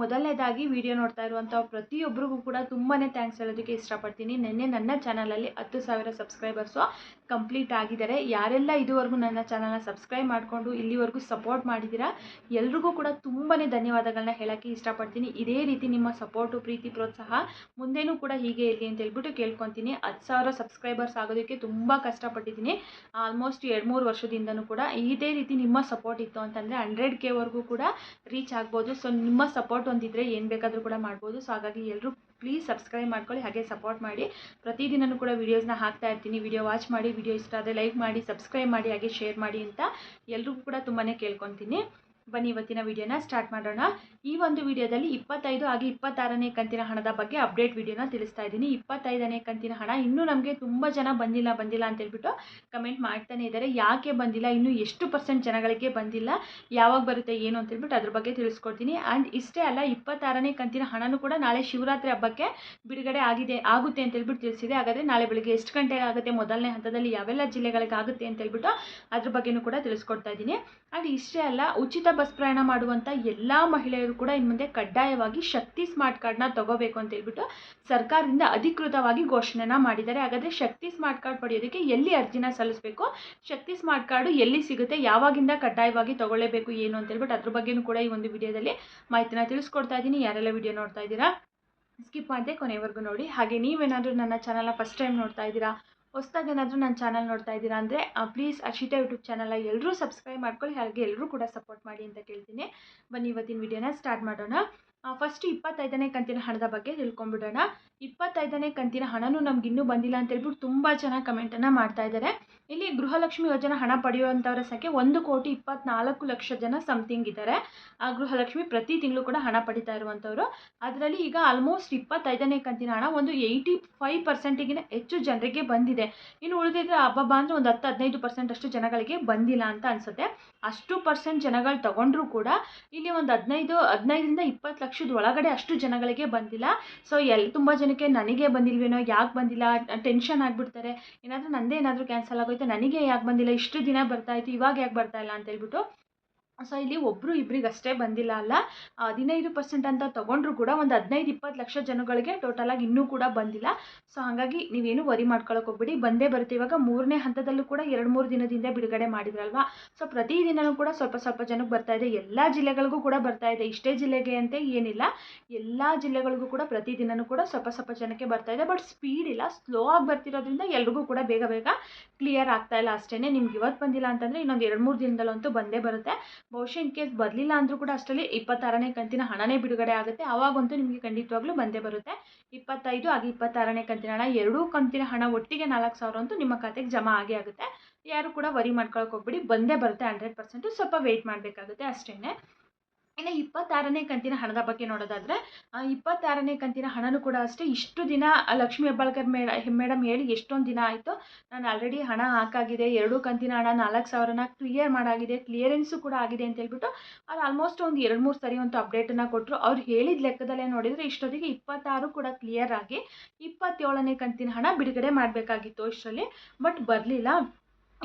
ಮೊದಲನೇದಾಗಿ ವಿಡಿಯೋ ನೋಡ್ತಾ ಇರುವಂಥ ಪ್ರತಿಯೊಬ್ಬರಿಗೂ ಕೂಡ ತುಂಬಾ ಥ್ಯಾಂಕ್ಸ್ ಹೇಳೋದಕ್ಕೆ ಇಷ್ಟಪಡ್ತೀನಿ. ನಿನ್ನೆ ನನ್ನ ಚಾನಲಲ್ಲಿ ಹತ್ತು ಸಾವಿರ ಸಬ್ಸ್ಕ್ರೈಬರ್ಸು ಕಂಪ್ಲೀಟ್ ಆಗಿದ್ದಾರೆ. ಯಾರೆಲ್ಲ ಇದುವರೆಗೂ ನನ್ನ ಚಾನಲ್ನ ಸಬ್ಸ್ಕ್ರೈಬ್ ಮಾಡಿಕೊಂಡು ಇಲ್ಲಿವರೆಗೂ ಸಪೋರ್ಟ್ ಮಾಡಿದ್ದೀರಾ, ಎಲ್ರಿಗೂ ಕೂಡ ತುಂಬಾ ಧನ್ಯವಾದಗಳನ್ನ ಹೇಳೋಕ್ಕೆ ಇಷ್ಟಪಡ್ತೀನಿ. ಇದೇ ರೀತಿ ನಿಮ್ಮ ಸಪೋರ್ಟು ಪ್ರೀತಿ, ಪ್ರೋತ್ಸಾಹ ಮುಂದೇನೂ ಕೂಡ ಹೀಗೆ ಇರಲಿ ಅಂತ ಹೇಳ್ಬಿಟ್ಟು ಕೇಳ್ಕೊತೀನಿ. ಹತ್ತು ಸಾವಿರ ಸಬ್ಸ್ಕ್ರೈಬರ್ಸ್ ಆಗೋದಕ್ಕೆ ತುಂಬ ಕಷ್ಟಪಟ್ಟಿದ್ದೀನಿ. ಆಲ್ಮೋಸ್ಟ್ ಎರಡು ಮೂರು ವರ್ಷದಿಂದನೂ ಕೂಡ ಇದೇ ರೀತಿ ನಿಮ್ಮ ಸಪೋರ್ಟ್ ಇತ್ತು ಅಂತಂದರೆ ಹಂಡ್ರೆಡ್ ಕೆವರೆಗೂ ಕೂಡ ರೀಚ್ ಆಗ್ಬೋದು. ಸೊ ನಿಮ್ಮ ಸಪೋರ್ಟ್ ಒಂದಿದ್ರೆ ಏನು ಬೇಕಾದರೂ ಕೂಡ ಮಾಡ್ಬೋದು. ಸೊ ಹಾಗಾಗಿ ಎಲ್ಲರೂ ಪ್ಲೀಸ್ ಸಬ್ಸ್ಕ್ರೈಬ್ ಮಾಡ್ಕೊಳ್ಳಿ, ಹಾಗೆ ಸಪೋರ್ಟ್ ಮಾಡಿ. ಪ್ರತಿದಿನವೂ ಕೂಡ ವೀಡಿಯೋಸ್ನ ಹಾಕ್ತಾ ಇರ್ತೀನಿ. ವಿಡಿಯೋ ವಾಚ್ ಮಾಡಿ ವಿಡಿಯೋ ಇಷ್ಟ ಆದರೆ ಲೈಕ್ ಮಾಡಿ ಸಬ್ಸ್ಕ್ರೈಬ್ ಮಾಡಿ, ಹಾಗೆ ಶೇರ್ ಮಾಡಿ ಅಂತ ಎಲ್ರಿಗೂ ಕೂಡ ತುಂಬಾ ಕೇಳ್ಕೊತೀನಿ. ಬನ್ನಿ, ಇವತ್ತಿನ ವಿಡಿಯೋನ ಸ್ಟಾರ್ಟ್ ಮಾಡೋಣ. ಈ ಒಂದು ವಿಡಿಯೋದಲ್ಲಿ ಇಪ್ಪತ್ತೈದು ಹಾಗೆ ಇಪ್ಪತ್ತಾರನೇ ಕಂತಿನ ಹಣದ ಬಗ್ಗೆ ಅಪ್ಡೇಟ್ ವಿಡಿಯೋನ ತಿಳಿಸ್ತಾ ಇದ್ದೀನಿ. ಇಪ್ಪತ್ತೈದನೇ ಕಂತಿನ ಹಣ ಇನ್ನೂ ನಮಗೆ ತುಂಬ ಜನ ಬಂದಿಲ್ಲ ಬಂದಿಲ್ಲ ಅಂತ ಹೇಳ್ಬಿಟ್ಟು ಕಮೆಂಟ್ ಮಾಡ್ತಾನೆ ಇದ್ದಾರೆ. ಯಾಕೆ ಬಂದಿಲ್ಲ, ಇನ್ನೂ ಎಷ್ಟು ಪರ್ಸೆಂಟ್ ಜನಗಳಿಗೆ ಬಂದಿಲ್ಲ, ಯಾವಾಗ ಬರುತ್ತೆ, ಏನು ಅಂತ ಹೇಳ್ಬಿಟ್ಟು ಅದ್ರ ಬಗ್ಗೆ ತಿಳಿಸ್ಕೊಡ್ತೀನಿ. ಆ್ಯಂಡ್ ಇಷ್ಟೇ ಅಲ್ಲ, ಇಪ್ಪತ್ತಾರನೇ ಕಂತಿನ ಹಣನೂ ಕೂಡ ನಾಳೆ ಶಿವರಾತ್ರಿ ಹಬ್ಬಕ್ಕೆ ಬಿಡುಗಡೆ ಆಗಿದೆ, ಆಗುತ್ತೆ ಅಂತ ಹೇಳ್ಬಿಟ್ಟು ತಿಳಿಸಿದೆ. ಹಾಗಾದರೆ ನಾಳೆ ಬೆಳಿಗ್ಗೆ ಎಷ್ಟು ಗಂಟೆಗೆ ಆಗುತ್ತೆ, ಮೊದಲನೇ ಹಂತದಲ್ಲಿ ಯಾವೆಲ್ಲ ಜಿಲ್ಲೆಗಳಿಗೆ ಆಗುತ್ತೆ ಅಂತ ಹೇಳ್ಬಿಟ್ಟು ಅದ್ರ ಬಗ್ಗೆನೂ ಕೂಡ ತಿಳಿಸ್ಕೊಡ್ತಾ ಇದ್ದೀನಿ. ಆ್ಯಂಡ್ ಇಷ್ಟೇ ಅಲ್ಲ, ಉಚಿತ ಬಸ್ ಪ್ರಯಾಣ ಮಾಡುವಂಥ ಎಲ್ಲ ಮಹಿಳೆಯರು ಕೂಡ ಇನ್ನು ಮುಂದೆ ಕಡ್ಡಾಯವಾಗಿ ಶಕ್ತಿ ಸ್ಮಾರ್ಟ್ ಕಾರ್ಡ್ನ ತಗೋಬೇಕು ಅಂತ ಹೇಳ್ಬಿಟ್ಟು ಸರ್ಕಾರದಿಂದ ಅಧಿಕೃತವಾಗಿ ಘೋಷಣೆನ ಮಾಡಿದ್ದಾರೆ. ಹಾಗಾದರೆ ಶಕ್ತಿ ಸ್ಮಾರ್ಟ್ ಕಾರ್ಡ್ ಪಡೆಯೋದಕ್ಕೆ ಎಲ್ಲಿ ಅರ್ಜಿನ ಸಲ್ಲಿಸಬೇಕು? ಶಕ್ತಿ ಸ್ಮಾರ್ಟ್ ಕಾರ್ಡು ಎಲ್ಲಿ ಸಿಗುತ್ತೆ? ಯಾವಾಗಿಂದ ಕಡ್ಡಾಯವಾಗಿ ತಗೊಳ್ಳೇಬೇಕು, ಏನು ಅಂತ ಹೇಳ್ಬಿಟ್ಟು ಅದ್ರ ಬಗ್ಗೆನೂ ಕೂಡ ಈ ಒಂದು ವಿಡಿಯೋದಲ್ಲಿ ಮಾಹಿತಿನ ತಿಳಿಸ್ಕೊಡ್ತಾ ಇದ್ದೀನಿ. ಯಾರೆಲ್ಲ ವಿಡಿಯೋ ನೋಡ್ತಾ ಇದ್ದೀರಾ? ಸ್ಕಿಪ್ ಮಾಡದೆ ಕೊನೆವರೆಗೂ ನೋಡಿ. ಹಾಗೆ ನೀವೇನಾದರೂ ನನ್ನ ಚಾನಲ್ನ ಫಸ್ಟ್ ಟೈಮ್ ನೋಡ್ತಾ ಇದ್ದೀರಾ? ಹೊಸ್ದಾಗಿ ಏನಾದರೂ ನನ್ನ ಚಾನಲ್ ನೋಡ್ತಾ ಇದ್ದೀರಾ ಅಂದರೆ ಪ್ಲೀಸ್ ಅರ್ಷಿತಾ ಯೂಟ್ಯೂಬ್ ಚಾನಲ್ನ ಎಲ್ಲರೂ ಸಬ್ಸ್ಕ್ರೈಬ್ ಮಾಡ್ಕೊಳ್ಳಿ, ಹಾಗೆ ಎಲ್ಲರೂ ಕೂಡ ಸಪೋರ್ಟ್ ಮಾಡಿ ಅಂತ ಕೇಳ್ತೀನಿ. ಬನ್ನಿ, ಇವತ್ತಿನ ವಿಡಿಯೋನ ಸ್ಟಾರ್ಟ್ ಮಾಡೋಣ. ಫಸ್ಟ್ ಇಪ್ಪತ್ತೈದನೇ ಕಂತಿನ ಹಣದ ಬಗ್ಗೆ ತಿಳ್ಕೊಂಬಿಡೋಣ ಇಪ್ಪತ್ತೈದನೇ ಕಂತಿನ ಹಣನೂ ನಮ್ಗೆ ಇನ್ನೂ ಬಂದಿಲ್ಲ ಅಂತ ಹೇಳ್ಬಿಟ್ಟು ತುಂಬ ಜನ ಕಮೆಂಟನ್ನು ಮಾಡ್ತಾ ಇದ್ದಾರೆ ಇಲ್ಲಿ ಗೃಹಲಕ್ಷ್ಮಿ ಯೋಜನೆ ಹಣ ಪಡೆಯುವಂಥವರ ಸಂಖ್ಯೆ ಒಂದು ಕೋಟಿ ಇಪ್ಪತ್ನಾಲ್ಕು ಲಕ್ಷ ಜನ ಸಮಥಿಂಗ್ ಇದ್ದಾರೆ. ಆ ಗೃಹಲಕ್ಷ್ಮಿ ಪ್ರತಿ ತಿಂಗಳು ಕೂಡ ಹಣ ಪಡಿತಾ ಇರುವಂಥವ್ರು ಅದರಲ್ಲಿ ಈಗ ಆಲ್ಮೋಸ್ಟ್ ಇಪ್ಪತ್ತೈದನೇ ಕಂತಿನ ಹಣ ಒಂದು ಏಯ್ಟಿ ಫೈವ್ ಪರ್ಸೆಂಟಿಗಿನ ಹೆಚ್ಚು ಜನರಿಗೆ ಬಂದಿದೆ. ಇನ್ನು ಉಳಿದಿದ್ರೆ ಹಬ್ಬ ಅಂದರೆ ಒಂದು ಹತ್ತು ಹದಿನೈದು ಪರ್ಸೆಂಟ್ ಅಷ್ಟು ಜನಗಳಿಗೆ ಬಂದಿಲ್ಲ ಅಂತ ಅನಿಸುತ್ತೆ. ಅಷ್ಟು ಪರ್ಸೆಂಟ್ ಜನಗಳು ತಗೊಂಡ್ರೂ ಕೂಡ ಇಲ್ಲಿ ಒಂದು ಹದಿನೈದು, ಹದಿನೈದರಿಂದ ಇಪ್ಪತ್ತು ಲಕ್ಷದ ಒಳಗಡೆ ಅಷ್ಟು ಜನಗಳಿಗೆ ಬಂದಿಲ್ಲ. ಸೊ ಎಲ್ಲಿ ತುಂಬ ಜನಕ್ಕೆ ನನಗೆ ಬಂದಿಲ್ವೇನೋ, ಯಾಕೆ ಬಂದಿಲ್ಲ ಟೆನ್ಷನ್ ಆಗಿಬಿಡ್ತಾರೆ. ಏನಾದರೂ ನಂದೇ ಏನಾದರೂ ಕ್ಯಾನ್ಸಲ್ ಆಗೋಯ್ತು, ನನಗೆ ಯಾಕೆ ಬಂದಿಲ್ಲ, ಇಷ್ಟು ದಿನ ಬರ್ತಾಯಿತ್ತು ಇವಾಗ ಯಾಕೆ ಬರ್ತಾ ಇಲ್ಲ ಅಂತ ಹೇಳ್ಬಿಟ್ಟು ಸೊ ಇಲ್ಲಿ ಒಬ್ಬರು ಇಬ್ರಿಗೆ ಅಷ್ಟೇ ಬಂದಿಲ್ಲ ಅಲ್ಲ. ಹದಿನೈದು ಪರ್ಸೆಂಟ್ ಅಂತ ತೊಗೊಂಡ್ರು ಕೂಡ ಒಂದು ಹದಿನೈದು, ಇಪ್ಪತ್ತು ಲಕ್ಷ ಜನಗಳಿಗೆ ಟೋಟಲಾಗಿ ಇನ್ನೂ ಕೂಡ ಬಂದಿಲ್ಲ. ಸೊ ಹಾಗಾಗಿ ನೀವೇನು ವರಿ ಮಾಡ್ಕೊಳಕ್ಕೆ ಹೋಗ್ಬಿಡಿ. ಬಂದೇ ಬರುತ್ತೆ. ಇವಾಗ ಮೂರನೇ ಹಂತದಲ್ಲೂ ಕೂಡ ಎರಡು, ಮೂರು ದಿನದಿಂದ ಬಿಡುಗಡೆ ಮಾಡಿದ್ರಲ್ವಾ? ಸೊ ಪ್ರತಿದಿನವೂ ಕೂಡ ಸ್ವಲ್ಪ ಸ್ವಲ್ಪ ಜನಕ್ಕೆ ಬರ್ತಾ ಇದೆ. ಎಲ್ಲ ಜಿಲ್ಲೆಗಳಿಗೂ ಕೂಡ ಬರ್ತಾ ಇದೆ. ಇಷ್ಟೇ ಜಿಲ್ಲೆಗೆ ಅಂತ ಏನಿಲ್ಲ. ಎಲ್ಲ ಜಿಲ್ಲೆಗಳಿಗೂ ಕೂಡ ಪ್ರತಿದಿನವೂ ಕೂಡ ಸ್ವಲ್ಪ ಸ್ವಲ್ಪ ಜನಕ್ಕೆ ಬರ್ತಾ ಇದೆ. ಬಟ್ ಸ್ಪೀಡ್ ಇಲ್ಲ. ಸ್ಲೋ ಆಗಿ ಬರ್ತಿರೋದ್ರಿಂದ ಎಲ್ರಿಗೂ ಕೂಡ ಬೇಗ ಬೇಗ ಕ್ಲಿಯರ್ ಆಗ್ತಾ ಇಲ್ಲ ಅಷ್ಟೇ ನಿಮ್ಗೆ ಇವತ್ತು ಬಂದಿಲ್ಲ ಅಂತಂದರೆ ಇನ್ನೊಂದು ಎರಡು, ಮೂರು ದಿನದಲ್ಲಂತೂ ಬಂದೇ ಬರುತ್ತೆ. ಬಹುಶಃ ಇನ್ ಕೇಸ್ ಬರಲಿಲ್ಲ ಅಂದರೂ ಕೂಡ ಅಷ್ಟರಲ್ಲಿ ಇಪ್ಪತ್ತಾರನೇ ಕಂತಿನ ಹಣನೇ ಬಿಡುಗಡೆ ಆಗುತ್ತೆ. ಆವಾಗಂತೂ ನಿಮಗೆ ಖಂಡಿತವಾಗ್ಲೂ ಬಂದೇ ಬರುತ್ತೆ. ಇಪ್ಪತ್ತೈದು ಹಾಗೆ ಇಪ್ಪತ್ತಾರನೇ ಕಂತಿನ ಹಣ, ಎರಡೂ ಕಂತಿನ ಹಣ ಒಟ್ಟಿಗೆ ನಾಲ್ಕು ಸಾವಿರ ಅಂತೂ ನಿಮ್ಮ ಖಾತೆಗೆ ಜಮಾ ಆಗೇ ಆಗುತ್ತೆ. ಯಾರು ಕೂಡ ವರಿ ಮಾಡ್ಕೊಳಕ್ಕೆ ಹೋಗ್ಬಿಡಿ. ಬಂದೇ ಬರುತ್ತೆ ಹಂಡ್ರೆಡ್ ಪರ್ಸೆಂಟು. ಸ್ವಲ್ಪ ವೆಯ್ಟ್ ಮಾಡಬೇಕಾಗುತ್ತೆ ಅಷ್ಟೇ ಇನ್ನು ಇಪ್ಪತ್ತಾರನೇ ಕಂತಿನ ಹಣದ ಬಗ್ಗೆ ನೋಡೋದಾದರೆ ಇಪ್ಪತ್ತಾರನೇ ಕಂತಿನ ಹಣನೂ ಕೂಡ ಅಷ್ಟೇ. ಇಷ್ಟು ದಿನ ಲಕ್ಷ್ಮೀ ಹೆಬ್ಬಾಳ್ಕರ್ ಮೇಡ ಮೇಡಮ್ ಹೇಳಿ ಎಷ್ಟೊಂದು ದಿನ ಆಯಿತು, ನಾನು ಆಲ್ರೆಡಿ ಹಣ ಹಾಕಾಗಿದೆ, ಎರಡು ಕಂತಿನ ಹಣ ನಾಲ್ಕು ಸಾವಿರನ ಕ್ಲಿಯರ್ ಮಾಡಾಗಿದೆ ಕ್ಲಿಯರೆನ್ಸು ಕೂಡ ಆಗಿದೆ ಅಂತ ಹೇಳ್ಬಿಟ್ಟು, ಅವ್ರು ಆಲ್ಮೋಸ್ಟ್ ಒಂದು ಎರಡು ಮೂರು ಸರಿ ಒಂದು ಅಪ್ಡೇಟನ್ನು ಕೊಟ್ಟರು ಅವ್ರು ಹೇಳಿದ ಲೆಕ್ಕದಲ್ಲೇ ನೋಡಿದರೆ ಇಷ್ಟೊತ್ತಿಗೆ ಇಪ್ಪತ್ತಾರು ಕೂಡ ಕ್ಲಿಯರ್ ಆಗಿ ಇಪ್ಪತ್ತೇಳನೇ ಕಂತಿನ ಹಣ ಬಿಡುಗಡೆ ಮಾಡಬೇಕಾಗಿತ್ತು ಇಷ್ಟರಲ್ಲಿ ಬಟ್ ಬರಲಿಲ್ಲ.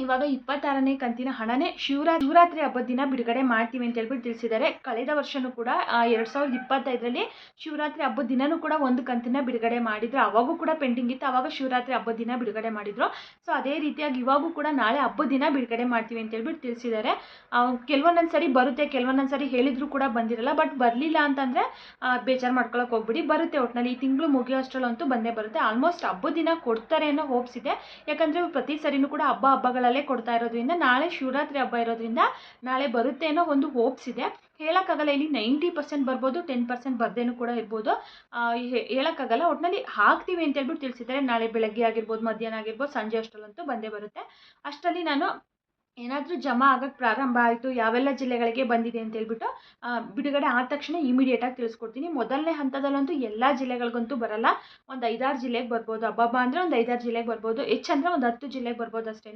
ಇವಾಗ ಇಪ್ಪತ್ತಾರನೇ ಕಂತಿನ ಹಣನೇ ಶಿವರಾ ಶಿವರಾತ್ರಿ ಹಬ್ಬದ ದಿನ ಬಿಡುಗಡೆ ಮಾಡ್ತೀವಿ ಅಂತ ಹೇಳ್ಬಿಟ್ಟು ತಿಳಿಸಿದ್ದಾರೆ. ಕಳೆದ ವರ್ಷನೂ ಕೂಡ ಎರಡು ಸಾವಿರದ ಇಪ್ಪತ್ತೈದರಲ್ಲಿ ಶಿವರಾತ್ರಿ ಹಬ್ಬದ ದಿನನೂ ಕೂಡ ಒಂದು ಕಂತಿನ ಬಿಡುಗಡೆ ಮಾಡಿದ್ರು. ಅವಾಗೂ ಕೂಡ ಪೆಂಡಿಂಗ್ ಇತ್ತು. ಅವಾಗ ಶಿವರಾತ್ರಿ ಹಬ್ಬದ ದಿನ ಬಿಡುಗಡೆ ಮಾಡಿದ್ರು. ಸೊ ಅದೇ ರೀತಿಯಾಗಿ ಇವಾಗೂ ಕೂಡ ನಾಳೆ ಹಬ್ಬದ ದಿನ ಬಿಡುಗಡೆ ಮಾಡ್ತೀವಿ ಅಂತ ಹೇಳ್ಬಿಟ್ಟು ತಿಳಿಸಿದ್ದಾರೆ. ಕೆಲವೊಂದೊಂದು ಸರಿ ಬರುತ್ತೆ, ಕೆಲವೊಂದೊಂದು ಸರಿ ಹೇಳಿದ್ರು ಕೂಡ ಬಂದಿರಲ್ಲ. ಬಟ್ ಬರಲಿಲ್ಲ ಅಂತಂದರೆ ಬೇಜಾರು ಮಾಡ್ಕೊಳಕ್ಕೆ ಹೋಗ್ಬಿಡಿ. ಬರುತ್ತೆ ಒಟ್ಟಿನಲ್ಲಿ ಈ ತಿಂಗಳು ಮುಗಿಯೋ ಅಷ್ಟರಲ್ಲಂತೂ ಬಂದೇ ಬರುತ್ತೆ. ಆಲ್ಮೋಸ್ಟ್ ಹಬ್ಬದ ದಿನ ಕೊಡ್ತಾರೆ ಅನ್ನೋ ಹೋಪ್ಸ್ ಇದೆ. ಯಾಕಂದರೆ ಪ್ರತಿ ಸರಿನೂ ಕೂಡ ಹಬ್ಬ ಹಬ್ಬಗಳಲ್ಲೇ ಕೊಡ್ತಾ ಇರೋದ್ರಿಂದ, ನಾಳೆ ಶಿವರಾತ್ರಿ ಹಬ್ಬ ಇರೋದ್ರಿಂದ ನಾಳೆ ಬರುತ್ತೆ ಅನ್ನೋ ಒಂದು ಹೋಪ್ಸ್ ಇದೆ. ಹೇಳೋಕ್ಕಾಗಲ್ಲ, ಇಲ್ಲಿ ನೈಂಟಿ ಪರ್ಸೆಂಟ್ ಬರ್ಬೋದು ಟೆನ್ ಪರ್ಸೆಂಟ್ ಬರ್ದೇನೂ ಕೂಡ ಇರ್ಬೋದು. ಹೇಳೋಕ್ಕಾಗಲ್ಲ. ಒಟ್ಟಿನಲ್ಲಿ ಹಾಕ್ತೀವಿ ಅಂತ ಹೇಳ್ಬಿಟ್ಟು ತಿಳಿಸಿದ್ದಾರೆ. ನಾಳೆ ಬೆಳಗ್ಗೆ ಆಗಿರ್ಬೋದು, ಮಧ್ಯಾಹ್ನ ಆಗಿರ್ಬೋದು, ಸಂಜೆ ಅಷ್ಟರಲ್ಲಂತೂ ಬಂದೇ ಬರುತ್ತೆ. ಅಷ್ಟರಲ್ಲಿ ನಾನು ಏನಾದರೂ ಜಮಾ ಆಗಕ್ಕೆ ಪ್ರಾರಂಭ ಆಯಿತು, ಯಾವೆಲ್ಲ ಜಿಲ್ಲೆಗಳಿಗೆ ಬಂದಿದೆ ಅಂತ ಹೇಳ್ಬಿಟ್ಟು ಬಿಡುಗಡೆ ಆದ ತಕ್ಷಣ ಇಮಿಡಿಯೇಟಾಗಿ ತಿಳಿಸ್ಕೊಡ್ತೀನಿ. ಮೊದಲನೇ ಹಂತದಲ್ಲಂತೂ ಎಲ್ಲ ಜಿಲ್ಲೆಗಳಿಗಂತೂ ಬರಲ್ಲ. ಒಂದು ಐದಾರು ಜಿಲ್ಲೆಗೆ ಬರ್ಬೋದು. ಹಬ್ಬ ಅಂದರೆ ಒಂದು ಐದಾರು ಜಿಲ್ಲೆಗೆ ಬರ್ಬೋದು. ಹೆಚ್ಚಂದ್ರೆ ಒಂದು ಹತ್ತು ಜಿಲ್ಲೆಗೆ ಬರ್ಬೋದು ಅಷ್ಟೇ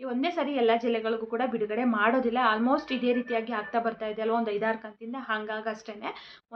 ಈ ಒಂದೇ ಸರಿ ಎಲ್ಲ ಜಿಲ್ಲೆಗಳಿಗೂ ಕೂಡ ಬಿಡುಗಡೆ ಮಾಡೋದಿಲ್ಲ. ಆಲ್ಮೋಸ್ಟ್ ಇದೇ ರೀತಿಯಾಗಿ ಆಗ್ತಾ ಬರ್ತಾ ಇದೆ ಅಲ್ವಾ? ಒಂದು ಐದಾರು ಕಂತಿಂದ ಹಾಗಾಗಿ ಅಷ್ಟೇ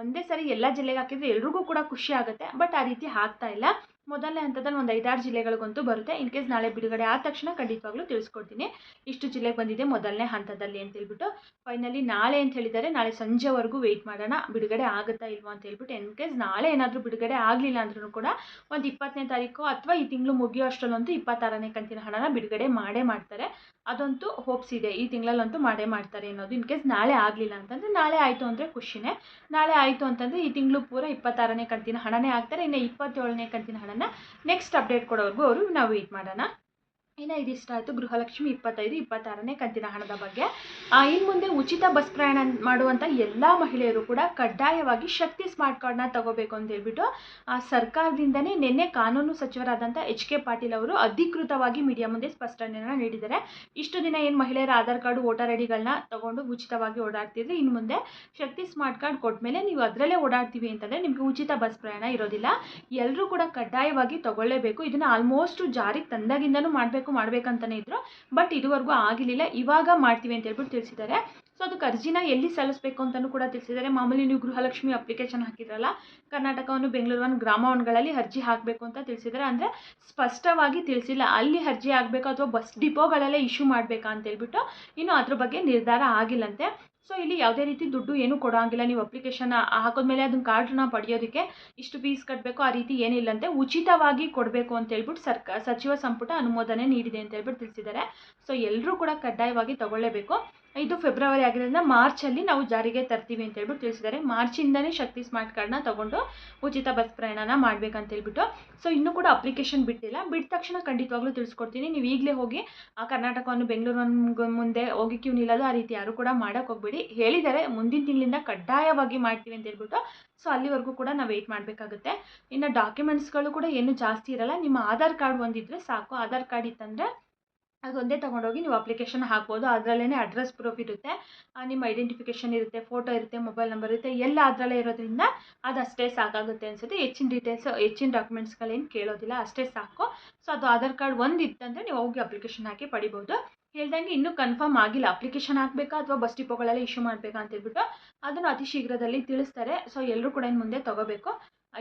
ಒಂದೇ ಸರಿ ಎಲ್ಲ ಜಿಲ್ಲೆಗೆ ಹಾಕಿದರೆ ಎಲ್ರಿಗೂ ಕೂಡ ಖುಷಿ ಆಗುತ್ತೆ. ಬಟ್ ಆ ರೀತಿ ಆಗ್ತಾ ಇಲ್ಲ. ಮೊದಲನೇ ಹಂತದಲ್ಲಿ ಒಂದು ಐದಾರು ಜಿಲ್ಲೆಗಳಿಗಂತೂ ಬರುತ್ತೆ. ಇನ್ ಕೇಸ್ ನಾಳೆ ಬಿಡುಗಡೆ ಆದ ತಕ್ಷಣ ಖಂಡಿತವಾಗ್ಲೂ ತಿಳಿಸ್ಕೊಡ್ತೀನಿ. ಇಷ್ಟು ಜಿಲ್ಲೆಗೆ ಬಂದಿದೆ ಮೊದಲನೇ ಹಂತದಲ್ಲಿ ಅಂತ ಹೇಳ್ಬಿಟ್ಟು. ಫೈನಲಿ ನಾಳೆ ಅಂತ ಹೇಳಿದ್ದಾರೆ ನಾಳೆ ಸಂಜೆವರೆಗೂ ವೆಯ್ಟ್ ಮಾಡೋಣ. ಬಿಡುಗಡೆ ಆಗುತ್ತಾ ಇಲ್ವಾ ಅಂತ ಹೇಳ್ಬಿಟ್ಟು ಇನ್ ಕೇಸ್ ನಾಳೆ ಏನಾದರೂ ಬಿಡುಗಡೆ ಆಗಲಿಲ್ಲ ಅಂದ್ರೂ ಕೂಡ ಒಂದು ಇಪ್ಪತ್ತನೇ ತಾರೀಕು ಅಥವಾ ಈ ತಿಂಗಳು ಮುಗಿಯೋ ಅಷ್ಟರಲ್ಲಂತೂ ಇಪ್ಪತ್ತಾರನೇ ಕಂತಿನ ಹಣನ ಬಿಡುಗಡೆ ಮಾಡೇ ಮಾಡ್ತಾರೆ. ಅದಂತೂ ಹೋಪ್ಸ್ ಇದೆ. ಈ ತಿಂಗಳಲ್ಲಂತೂ ಮಾಡೇ ಮಾಡ್ತಾರೆ ಅನ್ನೋದು. ಇನ್ ಕೇಸ್ ನಾಳೆ ಆಗಲಿಲ್ಲ ಅಂತಂದರೆ ನಾಳೆ ಆಯಿತು ಅಂದರೆ ಖುಷಿನೇ. ನಾಳೆ ಆಯಿತು ಅಂತಂದರೆ ಈ ತಿಂಗಳು ಪೂರ ಇಪ್ಪತ್ತಾರನೇ ಕಂತಿನ ಹಣನೇ ಆಗ್ತಾರೆ. ಇನ್ನು ಇಪ್ಪತ್ತೇಳನೇ ಕಂತಿನ ಹಣನ ನೆಕ್ಸ್ಟ್ ಅಪ್ಡೇಟ್ ಕೊಡೋವರೆಗೂ ಅವರು ನಾವು ವೇಟ್ ಮಾಡೋಣ. ಇನ್ನು ಇದಿಷ್ಟ ಆಯಿತು? ಗೃಹಲಕ್ಷ್ಮಿ ಇಪ್ಪತ್ತೈದು ಇಪ್ಪತ್ತಾರನೇ ಕಂತಿನ ಹಣದ ಬಗ್ಗೆ. ಇನ್ನು ಮುಂದೆ ಉಚಿತ ಬಸ್ ಪ್ರಯಾಣ ಮಾಡುವಂಥ ಎಲ್ಲ ಮಹಿಳೆಯರು ಕೂಡ ಕಡ್ಡಾಯವಾಗಿ ಶಕ್ತಿ ಸ್ಮಾರ್ಟ್ ಕಾರ್ಡ್ನ ತಗೋಬೇಕು ಅಂತ ಹೇಳ್ಬಿಟ್ಟು ಆ, ಸರ್ಕಾರದಿಂದನೇ ನಿನ್ನೆ ಕಾನೂನು ಸಚಿವರಾದಂಥ ಎಚ್ ಕೆ ಪಾಟೀಲ್ ಅವರು ಅಧಿಕೃತವಾಗಿ ಮೀಡಿಯಾ ಮುಂದೆ ಸ್ಪಷ್ಟನೆಯನ್ನು ನೀಡಿದ್ದಾರೆ. ಇಷ್ಟು ದಿನ ಏನು ಮಹಿಳೆಯರ ಆಧಾರ್ ಕಾರ್ಡು ವೋಟರ್ ಐಡಿಗಳನ್ನ ಡಿಗಳನ್ನ ತಗೊಂಡು ಉಚಿತವಾಗಿ ಓಡಾಡ್ತಿದ್ರೆ. ಇನ್ನು ಮುಂದೆ ಶಕ್ತಿ ಸ್ಮಾರ್ಟ್ ಕಾರ್ಡ್ ಕೊಟ್ಟಮೇಲೆ ನೀವು ಅದರಲ್ಲೇ ಓಡಾಡ್ತೀವಿ ಅಂತಂದರೆ ನಿಮಗೆ ಉಚಿತ ಬಸ್ ಪ್ರಯಾಣ ಇರೋದಿಲ್ಲ. ಎಲ್ಲರೂ ಕೂಡ ಕಡ್ಡಾಯವಾಗಿ ತಗೊಳ್ಳೇಬೇಕು. ಇದನ್ನು ಆಲ್ಮೋಸ್ಟ್ ಜಾರಿಗೆ ತಂದಾಗಿಂದನೂ ಮಾಡಬೇಕು. ಮಾಡಬೇಕಂತಲೇ ಇದ್ರು, ಬಟ್ ಇದುವರೆಗೂ ಆಗಿರಲಿಲ್ಲ. ಇವಾಗ ಮಾಡ್ತೀವಿ ಅಂತ ಹೇಳ್ಬಿಟ್ಟು ತಿಳಿಸಿದ್ದಾರೆ. ಸೊ ಅದಕ್ಕೆ ಅರ್ಜಿನ ಎಲ್ಲಿ ಸಲ್ಲಿಸಬೇಕು ಅಂತಲೂ ಕೂಡ ತಿಳಿಸಿದ್ದಾರೆ. ಮಾಮೂಲಿ ನೀವು ಗೃಹಲಕ್ಷ್ಮಿ ಅಪ್ಲಿಕೇಶನ್ ಹಾಕಿದ್ರಲ್ಲ, ಕರ್ನಾಟಕವನ್ನು ಬೆಂಗಳೂರನ್ನು ಗ್ರಾಮವನ್ಗಳಲ್ಲಿ ಅರ್ಜಿ ಹಾಕಬೇಕು ಅಂತ ತಿಳಿಸಿದ್ದಾರೆ. ಅಂದರೆ ಸ್ಪಷ್ಟವಾಗಿ ತಿಳಿಸಿಲ್ಲ. ಅಲ್ಲಿ ಅರ್ಜಿ ಆಗಬೇಕು ಅಥವಾ ಬಸ್ ಡಿಪೋಗಳಲ್ಲೇ ಇಶ್ಯೂ ಮಾಡಬೇಕಾ ಅಂತ ಹೇಳ್ಬಿಟ್ಟು ಇನ್ನು ಅದ್ರ ಬಗ್ಗೆ ನಿರ್ಧಾರ ಆಗಿಲ್ಲಂತೆ. ಸೊ ಇಲ್ಲಿ ಯಾವುದೇ ರೀತಿ ದುಡ್ಡು ಏನೂ ಕೊಡೋಂಗಿಲ್ಲ. ನೀವು ಅಪ್ಲಿಕೇಶನ್ ಹಾಕೋದ್ಮೇಲೆ ಅದನ್ನ ಕಾರ್ಡ್ನ ಪಡೆಯೋದಕ್ಕೆ ಇಷ್ಟು ಫೀಸ್ ಕಟ್ಟಬೇಕು ಆ ರೀತಿ ಏನಿಲ್ಲಂತೆ. ಉಚಿತವಾಗಿ ಕೊಡಬೇಕು ಅಂತ ಹೇಳ್ಬಿಟ್ಟು ಸರ್ಕಾರ ಸಚಿವ ಸಂಪುಟ ಅನುಮೋದನೆ ನೀಡಿದೆ ಅಂತ ಹೇಳ್ಬಿಟ್ಟು ತಿಳಿಸಿದ್ದಾರೆ. ಸೊ ಎಲ್ಲರೂ ಕೂಡ ಕಡ್ಡಾಯವಾಗಿ ತಗೊಳ್ಳೇಬೇಕು. ಇದು ಫೆಬ್ರವರಿ ಆಗಿರೋದ್ರಿಂದ ಮಾರ್ಚಲ್ಲಿ ನಾವು ಜಾರಿಗೆ ತರ್ತೀವಿ ಅಂತ ಹೇಳ್ಬಿಟ್ಟು ತಿಳಿಸಿದ್ದಾರೆ. ಮಾರ್ಚಿಂದನೇ ಶಕ್ತಿ ಸ್ಮಾರ್ಟ್ ಕಾರ್ಡ್ನ ತಗೊಂಡು ಉಚಿತ ಬಸ್ ಪ್ರಯಾಣನ ಮಾಡ್ಬೇಕಂತ ಹೇಳ್ಬಿಟ್ಟು. ಸೊ ಇನ್ನೂ ಕೂಡ ಅಪ್ಲಿಕೇಶನ್ ಬಿಟ್ಟಿಲ್ಲ. ಬಿಟ್ಟ ತಕ್ಷಣ ಖಂಡಿತವಾಗ್ಲೂ ತಿಳಿಸ್ಕೊಡ್ತೀನಿ. ನೀವು ಈಗಲೇ ಹೋಗಿ ಆ ಕರ್ನಾಟಕವನ್ನು ಬೆಂಗಳೂರು ಮುಂದೆ ಹೋಗಿ ಕ್ಯೂ ನಿಲ್ಲೋದು ಆ ರೀತಿ ಯಾರು ಕೂಡ ಮಾಡೋಕೆ ಹೋಗ್ಬೇಡಿ. ಹೇಳಿದ್ದಾರೆ, ಮುಂದಿನ ತಿಂಗಳಿಂದ ಕಡ್ಡಾಯವಾಗಿ ಮಾಡ್ತೀವಿ ಅಂತ ಹೇಳ್ಬಿಟ್ಟು. ಸೊ ಅಲ್ಲಿವರೆಗೂ ಕೂಡ ನಾವು ವೆಯ್ಟ್ ಮಾಡಬೇಕಾಗುತ್ತೆ. ಇನ್ನು ಡಾಕ್ಯುಮೆಂಟ್ಸ್ಗಳು ಕೂಡ ಏನು ಜಾಸ್ತಿ ಇರಲ್ಲ. ನಿಮ್ಮ ಆಧಾರ್ ಕಾರ್ಡ್ ಒಂದಿದ್ರೆ ಸಾಕು. ಆಧಾರ್ ಕಾರ್ಡ್ ಇತ್ತಂದರೆ ಅದೊಂದೇ ತೊಗೊಂಡೋಗಿ ನೀವು ಅಪ್ಲಿಕೇಶನ್ ಹಾಕ್ಬೋದು. ಅದರಲ್ಲೇ ಅಡ್ರೆಸ್ ಪ್ರೂಫ್ ಇರುತ್ತೆ. ನಿಮ್ಮ ಐಡೆಂಟಿಫಿಕೇಷನ್ ಇರುತ್ತೆ ಫೋಟೋ ಇರುತ್ತೆ ಮೊಬೈಲ್ ನಂಬರ್ ಇರುತ್ತೆ, ಎಲ್ಲ ಅದರಲ್ಲೇ ಇರೋದ್ರಿಂದ ಅದು ಅಷ್ಟೇ ಸಾಕಾಗುತ್ತೆ ಅನಿಸುತ್ತೆ. ಹೆಚ್ಚಿನ ಡೀಟೇಲ್ಸ್ ಹೆಚ್ಚಿನ ಡಾಕ್ಯುಮೆಂಟ್ಸ್ಗಳೇನು ಕೇಳೋದಿಲ್ಲ, ಅಷ್ಟೇ ಸಾಕು. ಸೊ ಅದು ಆಧಾರ್ ಕಾರ್ಡ್ ಒಂದು ಇತ್ತಂದರೆ ನೀವು ಹೋಗಿ ಅಪ್ಲಿಕೇಶನ್ ಹಾಕಿ ಪಡಿಬೋದು. ಹೇಳ್ದಂಗೆ ಇನ್ನೂ ಕನ್ಫರ್ಮ್ ಆಗಿಲ್ಲ. ಅಪ್ಲಿಕೇಶನ್ ಹಾಕಬೇಕಾ ಅಥವಾ ಬಸ್ ಡಿಪೋಗಳಲ್ಲಿ ಇಶ್ಯೂ ಮಾಡಬೇಕಾ ಅಂತ ಹೇಳ್ಬಿಟ್ಟು ಅದನ್ನು ಅತಿ ಶೀಘ್ರದಲ್ಲಿ ತಿಳಿಸ್ತಾರೆ. ಸೊ ಎಲ್ಲರೂ ಕೂಡ ಇನ್ನು ಮುಂದೆ ತೊಗೋಬೇಕು.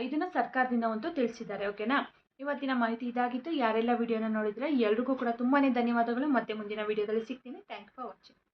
ಇದನ್ನು ಸರ್ಕಾರದಿಂದ ಒಂದು ತಿಳಿಸಿದ್ದಾರೆ ಓಕೆನಾ ಇವತ್ತಿನ ಮಾಹಿತಿ ಇದಾಗಿತ್ತು. ಯಾರೆಲ್ಲ ವಿಡಿಯೋನ ನೋಡಿದರೆ, ಎಲ್ರಿಗೂ ಕೂಡ ತುಂಬಾ ಧನ್ಯವಾದಗಳು. ಮತ್ತೆ ಮುಂದಿನ ವಿಡಿಯೋದಲ್ಲಿ ಸಿಗ್ತೀನಿ. Thank for watching